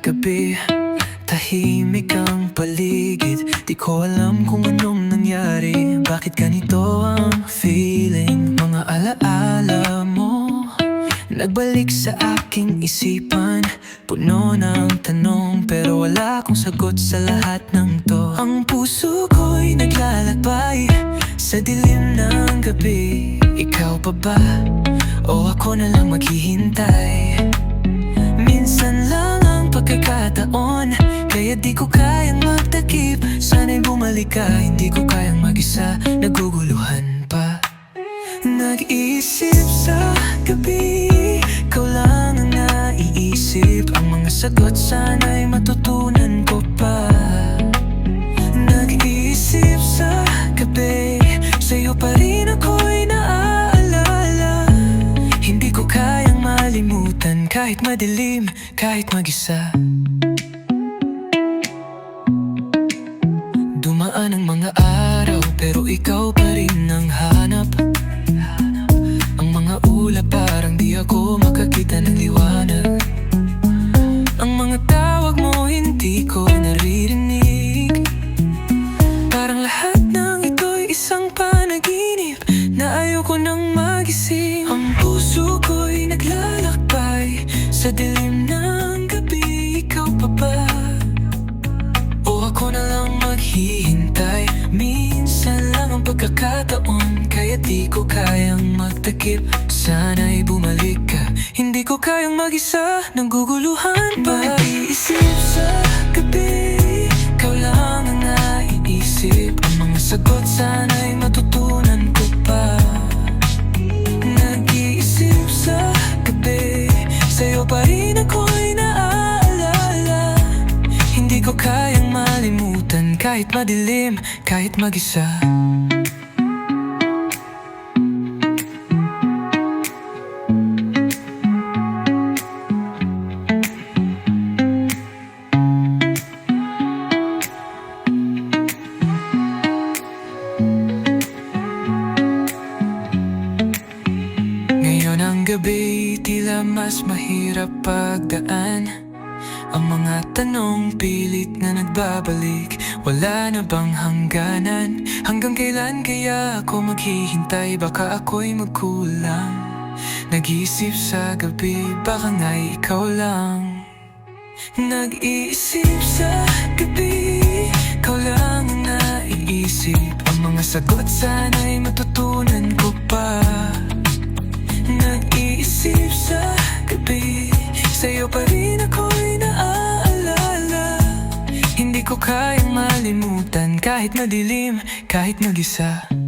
gabi Tahimik ang paligid. Di ko alam kung anong nangyari. Bakit ganito ang feeling? Mga alaala mo Nagbalik sa aking isipan. Puno ng tanong Pero wala akong sagot sa lahat ng to. Ang puso ko'y naglalakbay Sa dilim ng gabi. Ikaw pa ba? O ako na lang maghihintay pagkakataon. Kaya di ko kayang magtakip. Sana'y bumalik ka Hindi ko kayang mag-isa. Naguguluhan pa. Nag-iisip sa gabi. Ikaw lang ang naiisip. Ang mga sagot sana'y matutunan Kahit madilim, kahit mag-isa lang maghihintay. Minsan lang ang pagkakataon Kaya di ko kayang magtakip. Sana'y bumalik ka Hindi ko kayang mag-isa. Naguguluhan pa. Nag-iisip sa gabi Ikaw lang ang naiisip. Ang mga sagot sana'y Kahit madilim, kahit mag-isa Ngayon ang gabi, tila mas mahirap pagdaan Ang mga tanong pilit na nagbabalik. Wala na bang hangganan? Hanggang kailan kaya ako maghihintay? Baka ako'y magkulang. Nag-iisip sa gabi, baka nga'y ikaw lang. Nag-iisip sa gabi Ikaw lang ang naiisip. Ang mga sagot sana'y matutunan ko pa. Nag-iisip sa gabi Sa'yo pa rin kayang malimutan. Kahit madilim, kahit mag-isa